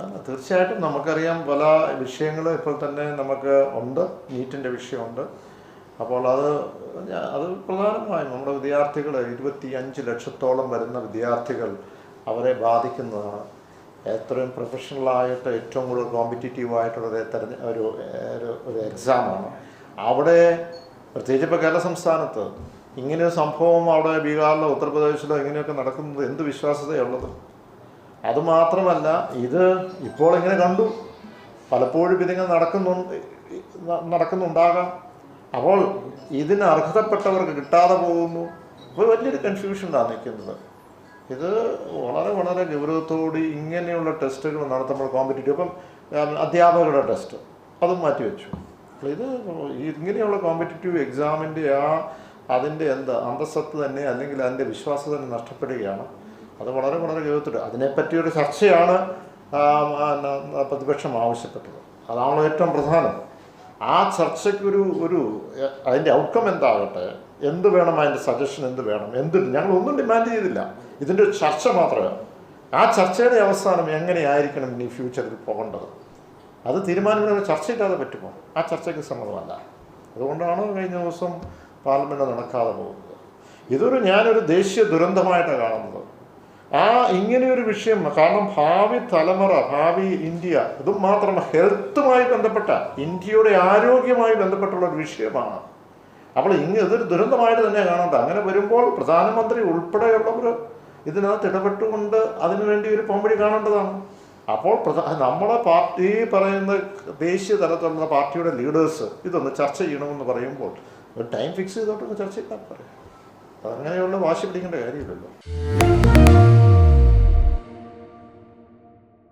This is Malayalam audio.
തീർച്ചയായിട്ടും നമുക്കറിയാം പല വിഷയങ്ങൾ ഇപ്പോൾ തന്നെ നമുക്ക് ഉണ്ട് നീറ്റിന്റെ വിഷയമുണ്ട്. അപ്പോൾ അത് അത് പ്രധാനമായും നമ്മുടെ വിദ്യാർത്ഥികൾ ഇരുപത്തി അഞ്ച് ലക്ഷത്തോളം വരുന്ന വിദ്യാർത്ഥികൾ അവരെ ബാധിക്കുന്നതാണ്. എത്രയും പ്രൊഫഷണലായിട്ട് ഏറ്റവും കൂടുതൽ കോമ്പറ്റീറ്റീവ് ആയിട്ടുള്ള ഒരു തെരഞ്ഞ ഒരു ഒരു- എക്സാമാണ്. അവിടെ പ്രത്യേകിച്ച് ഇപ്പോൾ കേരള സംസ്ഥാനത്ത് ഇങ്ങനെ ഒരു സംഭവം അവിടെ ബീഹാറിലോ ഉത്തർപ്രദേശിലോ ഇങ്ങനെയൊക്കെ നടക്കുന്നത് എന്ത് വിശ്വാസ്യതയുള്ളത്? അതുമാത്രമല്ല ഇത് ഇപ്പോൾ ഇങ്ങനെ കണ്ടു. പലപ്പോഴും ഇതിങ്ങനെ നടക്കുന്നു നടക്കുന്നുണ്ടാകാം. അപ്പോൾ ഇതിന് അർഹതപ്പെട്ടവർക്ക് കിട്ടാതെ പോകുന്നു. അപ്പോൾ വലിയൊരു കൺഫ്യൂഷനാണ് നിൽക്കുന്നത്. ഇത് വളരെ വളരെ ഗൗരവത്തോടെ ഇങ്ങനെയുള്ള ടെസ്റ്റുകൾ നടത്തുമ്പോൾ കോമ്പറ്റീറ്റീവ് ഇപ്പം അധ്യാപകരുടെ ടെസ്റ്റ് അതും മാറ്റിവെച്ചു. ഇത് ഇങ്ങനെയുള്ള കോമ്പറ്റീറ്റീവ് എക്സാമിന്റെ ആ അതിന്റെ എന്താ അന്തസ്സത്ത് തന്നെ അല്ലെങ്കിൽ അതിന്റെ വിശ്വാസം തന്നെ നഷ്ടപ്പെടുകയാണ്. അത് വളരെ വളരെ ഗൗരവത്തിൽ അതിനെപ്പറ്റിയൊരു ചർച്ചയാണ് പ്രതിപക്ഷം ആവശ്യപ്പെട്ടത്. അതാണ് ഏറ്റവും പ്രധാനം. ആ ചർച്ചയ്ക്കൊരു ഒരു അതിന്റെ ഔട്ട്കം എന്താകട്ടെ? എന്ത് വേണം അതിന്റെ സജഷൻ എന്ത് വേണം? എന്ത് ഞങ്ങൾ ഒന്നും ഡിമാൻഡ് ചെയ്തില്ല. ഇതിന്റെ ഒരു ചർച്ച മാത്രമേ. ആ ചർച്ചയുടെ അവസാനം എങ്ങനെയായിരിക്കണം ഇനി ഫ്യൂച്ചറിൽ പോകേണ്ടത്? അത് തീരുമാനമെടുക്കാൻ ചർച്ചയില്ലാതെ പറ്റുമോ? ആ ചർച്ചയ്ക്ക് സമ്മതമല്ല. അതുകൊണ്ടാണ് കഴിഞ്ഞ ദിവസം പാർലമെന്റ് നടക്കാതെ പോകുന്നത്. ഇതൊരു ഞാനൊരു ദേശീയ ദുരന്തമായിട്ടാണ് കാണുന്നത്. ആ ഇങ്ങനെയൊരു വിഷയം കാരണം ഭാവി തലമുറ ഭാവി ഇന്ത്യ ഇതും മാത്രമല്ല ഹെൽത്തുമായി ബന്ധപ്പെട്ട ഇന്ത്യയുടെ ആരോഗ്യമായി ബന്ധപ്പെട്ടുള്ള ഒരു വിഷയമാണ്. അപ്പോൾ ഇങ്ങനെ ഇതൊരു ദുരന്തമായിട്ട് തന്നെ കാണണ്ട. അങ്ങനെ വരുമ്പോൾ പ്രധാനമന്ത്രി ഉൾപ്പെടെയുള്ളവർ ഇതിനകത്ത് ഇടപെട്ടുകൊണ്ട് അതിനുവേണ്ടി ഒരു പോംവഴി കാണേണ്ടതാണ്. അപ്പോൾ നമ്മുടെ പാർട്ടി പറയുന്ന ദേശീയ തലത്തിലുള്ള പാർട്ടിയുടെ ലീഡേഴ്സ് ഇതൊന്ന് ചർച്ച ചെയ്യണമെന്ന് പറയുമ്പോൾ ഒരു ടൈം ഫിക്സ് ചെയ്തോട്ടൊന്ന് ചർച്ച ചെയ്താൽ പറയാം അതങ്ങനെയുള്ള വാശി പിടിക്കേണ്ട കാര്യമില്ലല്ലോ.